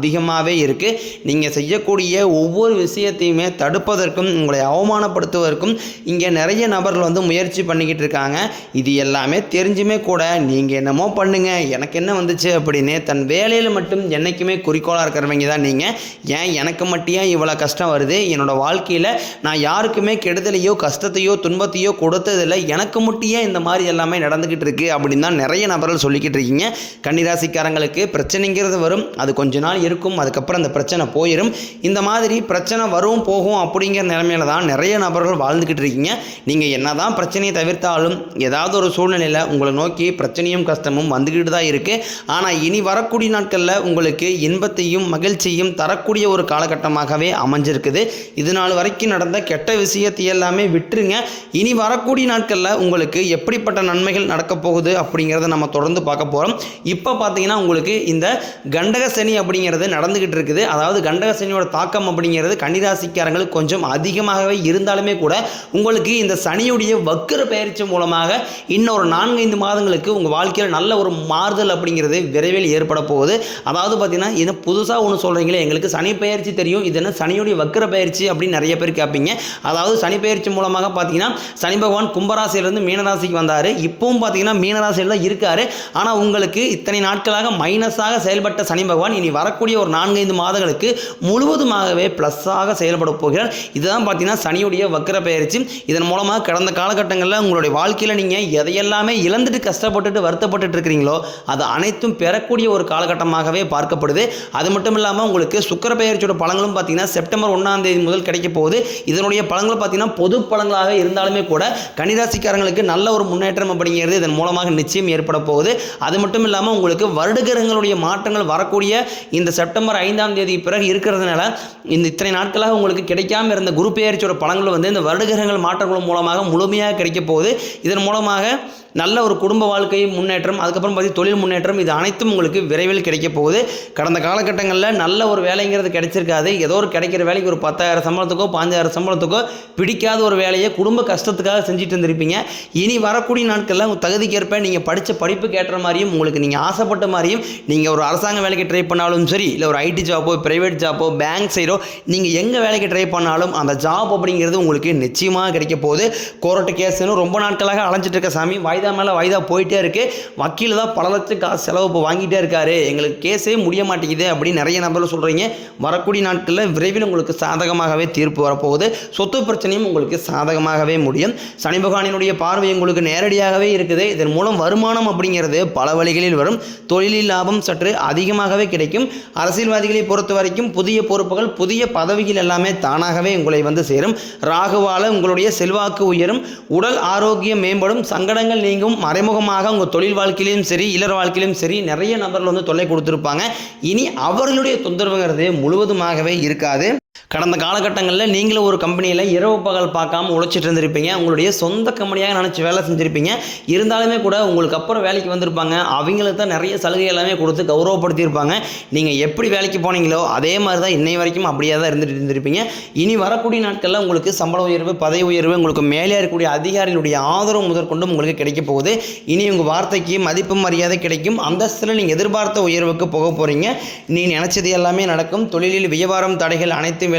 அதிகமாகவே இருக்குது நீங்கள் செய்யக்கூடிய ஒவ்வொரு விஷயத்தையுமே தடுப்பதற்கும் உங்களை அவமானப்படுத்துவதற்கும் இங்கே நிறைய நபர்கள் வந்து முயற்சி பண்ணிக்கிட்டு இருக்காங்க. இது எல்லாமே தெரிஞ்சுமே கூட நீங்கள் என்னமோ பண்ணுங்கள் எனக்கு என்ன வந்துச்சு அப்படின்னு தன் வேலையில் மட்டும் என்றைக்குமே குறிக்கோளாக இருக்கிறவங்க தான் நீங்கள் ஏன்? எனக்கு மட்டும் இவ்வளோ கஷ்டம் வருது? என்னோடய வாழ்க்கையில் நான் யாருக்குமே கெடுதலையோ கஷ்டத்தையோ துன்பத்தையோ கொடுத்ததில்லை. எனக்கு மட்டும் இந்த மாதிரி எல்லாமே நடந்துக்கிட்டு இருக்குது அப்படின்னு தான் நிறைய நபர்கள் சொல்லிக்கிட்டு இருக்கீங்க. கன்னிராசிக்காரங்களுக்கு பிரச்சனைங்கிறது வரும். அது கொஞ்ச நாள் இருக்கும் அதுக்கப்புறம் அந்த பிரச்சனை போயிடும் இந்த மாதிரி பிரச்சனை வரும் போகும் அப்படிங்கிற நிலைமையில தான் நிறைய நபர்கள் வாழ்ந்துக்கிட்டு இருக்கீங்க. நீங்கள் என்னதான் பிரச்சனையை தவிர்த்தாலும் ஏதாவது ஒரு சூழ்நிலையில் உங்களை நோக்கி பிரச்சனையும் கஷ்டமும் வந்துக்கிட்டு தான் இருக்குது ஆனால் இனி வரக்கூடிய நாட்களில் உங்களுக்கு இன்பத்தையும் மகிழ்ச்சியும் தரக்கூடிய ஒரு காலகட்டமாகவே அமைஞ்சிருக்குது. இது நாள் வரைக்கும் நடந்த கெட்ட விஷயத்தை எல்லாமே விட்டுருங்க. இனி வரக்கூடிய நாட்களில் உங்களுக்கு எப்படிப்பட்ட நன்மைகள் நடக்க போகுது அப்படிங்கிறத நம்ம தொடர்ந்து பார்க்க போகிறோம் இப்போ பார்த்தீங்கன்னா உங்களுக்கு இந்த கண்டக சனி அப்படிங்கிறது நடந்துக்கிட்டு இருக்குது. அதாவது கண்டகசனியோட தாக்கம் அப்படிங்கிறது கன்னிராசிக்காரங்களுக்கு கொஞ்சம் அதிகமாகவே இருந்தாலுமே கூட உங்களுக்கு இந்த சனியுடைய வக்கர பயிற்சி மூலமாக இன்னொரு நான்கைந்து மாதங்களுக்கு உங்கள் வாழ்க்கையில் நல்ல ஒரு மாறுதல் அப்படிங்கிறது விரைவில் ஏற்பட போகுது. அதாவது பார்த்தீங்கன்னா இது புதுசாக ஒன்று சொல்கிறீங்களே எங்களுக்கு சனி பயிற்சி தெரியும். இது என்ன சனியுடைய வக்கர பயிற்சி அப்படின்னு நிறைய பேர் கேட்பீங்க அதாவது சனி பயிற்சி மூலமாக பார்த்தீங்கன்னா சனி பகவான் கும்பராசியிலிருந்து மீனராசிக்கு வந்தார். இப்போவும் பார்த்தீங்கன்னா மீனராசியில் தான் இருக்கார். ஆனால் உங்களுக்கு இத்தனை நாட்களாக மைனஸாக செயல்பட்ட சனி பகவான் இனி வரக்கூடிய ஒரு நான்கைந்து மாதங்களுக்கு முழுவதுமாகவே ப்ளஸ்ஸாக செயல்பட போகிறார். இதுதான் பார்த்தீங்கன்னா சனியுடைய வக்கர பயிற்சி. இதன் மூலமாக கடந்த காலகட்டங்களில் உங்களுடைய வாழ்க்கையில் நீங்கள் எதையெல்லாமே இழந்துட்டு கஷ்டப்பட்டுட்டு வருத்தப்பட்டுட்டு இருக்கிறீங்களோ அது அனைத்தும் பெறக்கூடிய ஒரு காலகட்டமாகவே பார்க்கப்படுது. அது மட்டும் இல்லாமல் உங்களுக்கு சுக்கர பெயர்ச்சியோட பழங்களும் பார்த்தீங்கன்னா செப்டம்பர் ஒன்றாம் தேதி முதல் கிடைக்க போகுது. இதனுடைய பழங்கள் பார்த்தீங்கன்னா பொது பழங்களாக இருந்தாலுமே கூட கனிராசிக்காரங்களுக்கு நல்ல ஒரு முன்னேற்றம் அப்படிங்கிறது இதன் மூலமாக நிச்சயம் ஏற்பட போகுது. அது மட்டும் இல்லாமல் உங்களுக்கு வருடகிரகங்களுடைய மாற்றங்கள் வரக்கூடிய இந்த செப்டம்பர் ஐந்தாம் தேதி பிறகு இருக்கிறதுனால இந்த இத்தனை நாட்களாக உங்களுக்கு கிடைக்காம இருந்த குரு பெயர்ச்சியோட பலன்கள் வந்து இந்த வருடகிரகங்கள் மாற்றங்கள் மூலமாக முழுமையாக கிடைக்க போகுது. இதன் மூலமாக நல்ல ஒரு குடும்ப வாழ்க்கை முன்னேற்றம் அதுக்கப்புறம் பார்த்தி தொழில் முன்னேற்றம் இது அனைத்தும் உங்களுக்கு விரைவில் கிடைக்க போகுது. கடந்த காலகட்டங்களில் நல்ல ஒரு வேலைங்கிறது கிடைச்சிருக்காது. ஏதோ ஒரு கிடைக்கிற வேலைக்கு ஒரு பத்தாயிரம் சம்பளத்துக்கோ பாஞ்சாயிரம் சம்பளத்துக்கோ பிடிக்காத ஒரு வேலையை குடும்ப கஷ்டத்துக்காக செஞ்சுட்டு இருந்திருப்பீங்க. இனி வரக்கூடிய நாட்களில் உங்கள் தகுதிக்கேற்ப நீங்கள் படித்த படிப்பு கேட்டுற மாதிரியும் உங்களுக்கு நீங்கள் ஆசைப்பட்ட மாதிரியும் நீங்கள் ஒரு அரசாங்க வேலைக்கு ட்ரை பண்ணாலும் சரி இல்லை ஒரு ஐடி ஜாப்போ ப்ரைவேட் ஜாப்போ பேங்க் சைடோ நீங்கள் எங்கே வேலைக்கு ட்ரை பண்ணாலும் அந்த ஜாப் அப்படிங்கிறது உங்களுக்கு நிச்சயமாக கிடைக்க போகுது. கோர்ட்டு கேஸ்னு ரொம்ப நாட்களாக அலைஞ்சிட்டு இருக்க சாமி. வாய்தா மேலே வாய்தா போயிட்டே இருக்குது வக்கீல் தான் பல லட்சம் காசு செலவு இப்போ வாங்கிட்டே இருக்காரு. எங்களுக்கு கேஸே முடிய மாட்டேங்குது அப்படின்னு நிறைய நபர்கள் சொல்கிறீங்க வரக்கூடிய நாட்களில் விரைவில் உங்களுக்கு சாதகமாகவே தீர்ப்பு வரப்போகுது. சொத்து பிரச்சனையும் உங்களுக்கு சாதகமாகவே முடியும். சனி பகவானினுடைய பார்வை உங்களுக்கு நேரடியாகவே இருக்குது. இதன் மூலம் வருமானம் அப்படிங்கிறது பல வழிகளில் வரும். தொழிலில் லாபம் சற்று அதிகமாகவே கிடைக்கும். அரசியல்வாதிகளை பொறுத்த வரைக்கும் புதிய பொறுப்புகள் புதிய பதவிகள் எல்லாமே தானாகவே உங்களை வந்து சேரும். ராகுவால உங்களுடைய செல்வாக்கு உயரும். உடல் ஆரோக்கியம் மேம்படும். சங்கடங்கள் நீங்கும். மறைமுகமாக உங்கள் தொழில் வாழ்க்கையிலும் சரி இளர் வாழ்க்கையிலும் சரி நிறைய நபர்கள் வந்து தொல்லை கொடுத்துருப்பாங்க. இனி அவர்களுடைய தொந்தரவுங்கிறது முழுவதுமாகவே இருக்காது. கடந்த காலகட்டங்களில் நீங்களும் ஒரு கம்பெனியில் இரவு பகல் பார்க்காம உழைச்சிட்டு இருந்திருப்பீங்க. உங்களுடைய சொந்த கம்பெனியாக நினச்சி வேலை செஞ்சுருப்பீங்க. இருந்தாலுமே கூட உங்களுக்கு அப்புறம் வேலைக்கு வந்திருப்பாங்க. அவங்களுக்கு தான் நிறைய சலுகை எல்லாமே கொடுத்து கௌரவப்படுத்தியிருப்பாங்க. நீங்கள் எப்படி வேலைக்கு போனீங்களோ அதே மாதிரி தான் இன்னை வரைக்கும் அப்படியே தான் இருந்துட்டு இருந்திருப்பீங்க. இனி வரக்கூடிய நாட்களில் உங்களுக்கு சம்பள உயர்வு பதவி உயர்வு உங்களுக்கு மேலே இருக்கக்கூடிய அதிகாரிகளுடைய ஆதரவு முதற்கொண்டு உங்களுக்கு கிடைக்க போகுது. இனி உங்கள் வார்த்தைக்கு மதிப்பு மரியாதை கிடைக்கும். அந்தஸ்தில் நீங்கள் எதிர்பார்த்த உயர்வுக்கு போக போகிறீங்க நீ நினச்சது எல்லாமே நடக்கும். தொழிலில் வியாபாரம் தடைகள் அனைத்தும்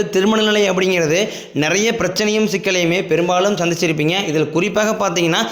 திருமண நிலை அப்படிங்கிறது நிறைய பிரச்சனையும் சிக்கலையுமே பெரும்பாலும் சந்திச்சிருப்பீங்க. இதில் குறிப்பாக பார்த்தீங்கன்னா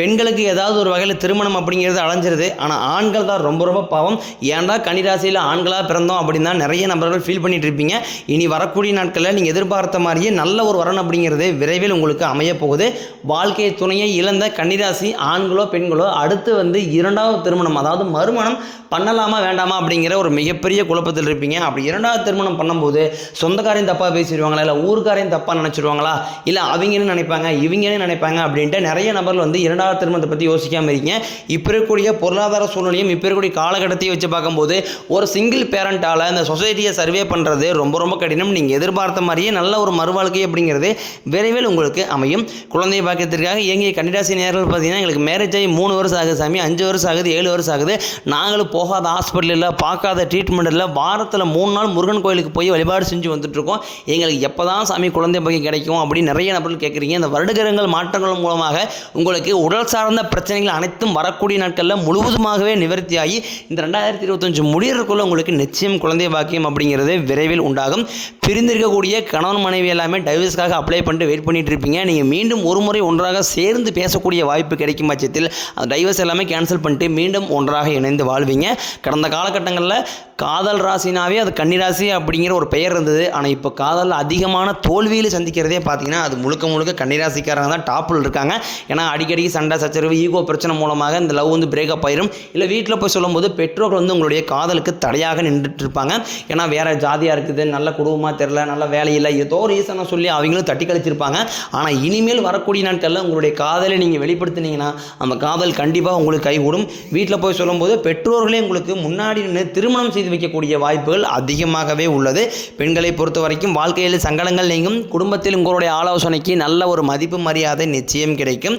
பெண்களுக்கு ஏதாவது ஒரு வகையில் திருமணம் அப்படிங்கிறது அலைஞ்சிருது. ஆனால் ஆண்கள் தான் ரொம்ப ரொம்ப பாவம். ஏன்டா கன்னிராசியில் ஆண்களாக பிறந்தோம் அப்படின்னு தான் நிறைய நபர்கள் ஃபீல் பண்ணிட்டு இருப்பீங்க. இனி வரக்கூடிய நாட்களில் நீங்கள் எதிர்பார்த்த மாதிரியே நல்ல ஒரு வரன் அப்படிங்கிறது விரைவில் உங்களுக்கு அமைய போகுது. வாழ்க்கை துணையை இழந்த கன்னிராசி ஆண்களோ பெண்களோ அடுத்து வந்து இரண்டாவது திருமணம் அதாவது மறுமணம் பண்ணலாமா வேண்டாமா அப்படிங்கிற ஒரு மிகப்பெரிய குழப்பத்தில் இருப்பீங்க. அப்படி இரண்டாவது திருமணம் பண்ணும்போது சொந்தக்காரையும் தப்பாக பேசிடுவாங்களா? இல்லை ஊருக்காரையும் தப்பாக நினச்சிடுவாங்களா இல்லை அவங்கன்னு நினைப்பாங்க இவங்கன்னு நினைப்பாங்க அப்படின்ட்டு நிறைய நபர்கள் வந்து இரண்டாவது திருமணத்தை பற்றி யோசிக்காமல் இருக்கீங்க. இப்போ இருக்கக்கூடிய பொருளாதார சூழ்நிலையும் இப்போ இருக்கக்கூடிய காலகட்டத்தையும் வச்சு பார்க்கும்போது ஒரு சிங்கிள் பேரண்ட்டால் இந்த சொசைட்டியை சர்வே பண்ணுறது ரொம்ப ரொம்ப கடினம். நீங்கள் எதிர்பார்த்த மாதிரியே நல்ல ஒரு மறுவாழ்க்கை அப்படிங்கிறது விரைவில் உங்களுக்கு அமையும். குழந்தை பாக்கியத்திற்காக இயங்கிய கன்னிராசி நேர்கள் பார்த்தீங்கன்னா எங்களுக்கு மேரேஜ் ஆகி மூணு வருஷம் ஆகுது சாமி அஞ்சு வருஷம் ஆகுது ஏழு வருஷம் ஆகுது. நாங்களும் போகாத ஹாஸ்பிட்டலில் பார்க்காத ட்ரீட்மெண்ட் இல்லை வாரத்தில் மூணு நாள் முருகன் கோயிலுக்கு போய் வழிபாடு செஞ்சு வந்துட்டுருக்கோம் எங்களுக்கு எப்போ தான் சாமி குழந்தை பாக்கியம் கிடைக்கும் அப்படின்னு நிறைய நபர்கள் கேட்குறீங்க இந்த வருடகிரகங்கள் மாற்றங்கள் மூலமாக உங்களுக்கு உடல் சார்ந்த பிரச்சனைகள் அனைத்தும் வரக்கூடிய நாட்களில் முழுவதுமாகவே நிவர்த்தியாகி இந்த ரெண்டாயிரத்தி இருபத்தஞ்சு முடியறதுக்குள்ள உங்களுக்கு நிச்சயம் குழந்தை பாக்கியம் அப்படிங்கிறது விரைவில் உண்டாகும். பிரிந்திருக்கக்கூடிய கணவன் மனைவி எல்லாமே டைவர்ஸ்க்காக அப்ளை பண்ணிட்டு வெயிட் பண்ணிட்டு இருப்பீங்க. நீங்கள் மீண்டும் ஒரு முறை ஒன்றாக சேர்ந்து பேசக்கூடிய வாய்ப்பு கிடைக்கும் பட்சத்தில் அந்த டைவர்ஸ் எல்லாமே கேன்சல் பண்ணிட்டு மீண்டும் ஒன்றாக இணைந்து வாழ்வீங்க. கடந்த காலகட்டங்களில் காதல் ராசினாவே அது கன்னிராசி அப்படிங்கிற ஒரு பெயர் இருந்தது. ஆனால் இப்போ காதலில் அதிகமான தோல்வியில் சந்திக்கிறதே பார்த்தீங்கன்னா அது முழுக்க முழுக்க கன்னிராசிக்காரங்க தான் டாப்பில் இருக்காங்க. ஏன்னா அடிக்கடி சண்டை சச்சரவு ஈகோ பிரச்சனை மூலமாக இந்த லவ் வந்து பிரேக்கப் ஆயிரும். இல்லை வீட்டில் போய் சொல்லும்போது பெற்றோர்கள் வந்து உங்களுடைய காதலுக்கு தடையாக நின்றுட்டு இருப்பாங்க. ஏன்னா வேற ஜாதியாக இருக்குது நல்ல குடும்பமாக தெரில நல்ல வேலையில்லை. ஏதோ ரீசனை சொல்லி அவங்களும் தட்டி கழிச்சிருப்பாங்க. ஆனால் இனிமேல் வரக்கூடிய நாட்களில் உங்களுடைய காதலை நீங்கள் வெளிப்படுத்தினீங்கன்னா அந்த காதல் கண்டிப்பாக உங்களுக்கு கைகூடும். வீட்டில் போய் சொல்லும்போது பெற்றோர்களே உங்களுக்கு முன்னாடி நின்று திருமணம் செய்து வைக்கக்கூடிய வாய்ப்புகள் அதிகமாகவே உள்ளது. பெண்களை பொறுத்த வரைக்கும் வாழ்க்கையில் சங்கடங்கள் நீங்கும். குடும்பத்தில் உங்களுடைய ஆலோசனைக்கு நல்ல ஒரு மதிப்பு மரியாதை நிச்சயம் கிடைக்கும்.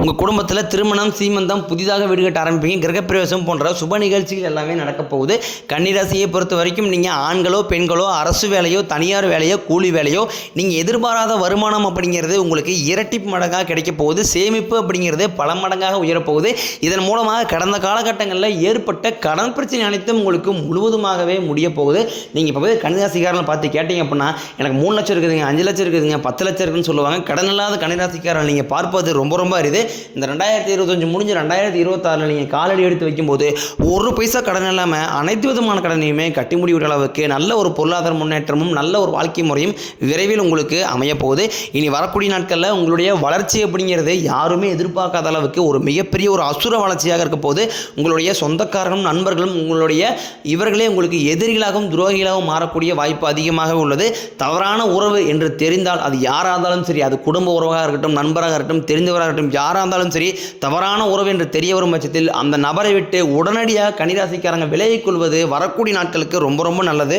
உங்கள் குடும்பத்தில் திருமணம் சீமந்தம் புதிதாக வீடு கட்ட ஆரம்பிப்பீங்க. கிரகப்பிரவேசம் போன்ற சுப நிகழ்ச்சிகள் எல்லாமே நடக்க போகுது. கன்னிராசியை பொறுத்த வரைக்கும் நீங்கள் ஆண்களோ பெண்களோ அரசு வேலையோ தனியார் வேலையோ கூலி வேலையோ நீங்கள் எதிர்பாராத வருமானம் அப்படிங்கிறது உங்களுக்கு இரட்டிப்பு மடங்காக கிடைக்க போகுது. சேமிப்பு அப்படிங்கிறது பல மடங்காக உயரப்போகுது இதன் மூலமாக கடந்த காலகட்டங்களில் ஏற்பட்ட கடன் பிரச்சனை அனைத்தும் உங்களுக்கு முழுவதுமாகவே முடிய போகுது. நீங்கள் இப்போ போய் கன்னிராசிக்காரனை பார்த்து கேட்டீங்க அப்படின்னா எனக்கு மூணு லட்சம் இருக்குதுங்க அஞ்சு லட்சம் இருக்குதுங்க பத்து லட்சம் இருக்குன்னு சொல்லுவாங்க. கடன் இல்லாத கன்னிராசிக்காரன் நீங்கள் பார்ப்பது ரொம்ப ரொம்ப அரிது. இந்த ரெண்டாயிரத்தி இருபத்தஞ்சு முடிஞ்சு ரெண்டாயிரத்தி இருபத்தாறில் நீங்கள் காலடி எடுத்து வைக்கும்போது ஒரு பைசா கடன் இல்லாமல் அனைத்து விதமான கடனையுமே கட்டி முடிவிட அளவுக்கு நல்ல ஒரு பொருளாதார முன்னேற்றமும் நல்ல ஒரு வாழ்க்கை முறையும் விரைவில் உங்களுக்கு அமையப்போகுது. இனி வரக்கூடிய நாட்களில் உங்களுடைய வளர்ச்சி அப்படிங்கிறது யாருமே எதிர்பார்க்காத அளவுக்கு ஒரு மிகப்பெரிய ஒரு அசுர வளர்ச்சியாக இருக்க போது உங்களுடைய சொந்தக்காரர்களும் நண்பர்களும் உங்களுடைய இவர்களே உங்களுக்கு எதிரிகளாகவும் துரோகிகளாகவும் மாறக்கூடிய வாய்ப்பு அதிகமாக உள்ளது. தவறான உறவு என்று தெரிந்தால் அது யாராக இருந்தாலும் சரி அது குடும்ப உறவாக இருக்கட்டும் நண்பராக இருக்கட்டும் தெரிந்தவராக இருக்கட்டும் யார் யாராக இருந்தாலும் சரி தவறான உறவு என்று தெரிய வரும் பட்சத்தில் அந்த நபரை விட்டு உடனடியாக கன்னிராசிக்காரங்க விலகிக் கொள்வது வரக்கூடிய நாட்களுக்கு ரொம்ப ரொம்ப நல்லது.